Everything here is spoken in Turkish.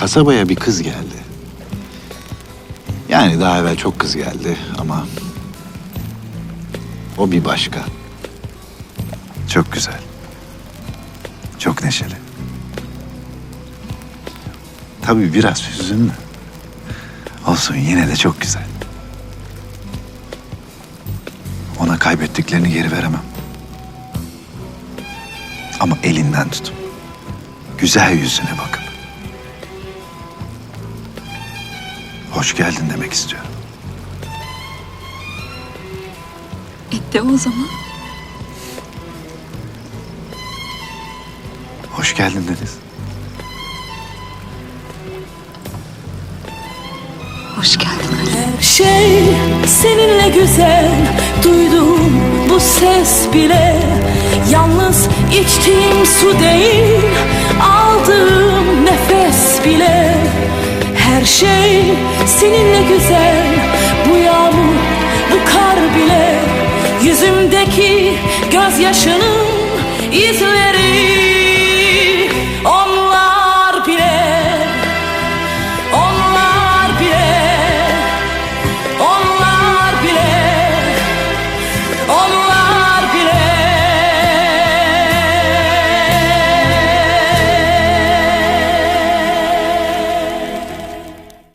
kasabaya bir kız geldi. Yani daha evvel çok kız geldi ama o bir başka. Çok güzel. Çok neşeli. Tabii biraz hüzünlü. Olsun yine de çok güzel. Ona kaybettiklerini geri veremem. Ama elinden tutup güzel yüzüne bakıp hoş geldin demek istiyorum. Et de o zaman. Hoş geldin Deniz. Hoş geldin Ali. Her şey seninle güzel Duydum bu ses bile Yalnız içtiğim su değil seninle güzel Bu yağmur bu kar bile Yüzümdeki gözyaşının izleri. Onlar bile Onlar bile Onlar bile Onlar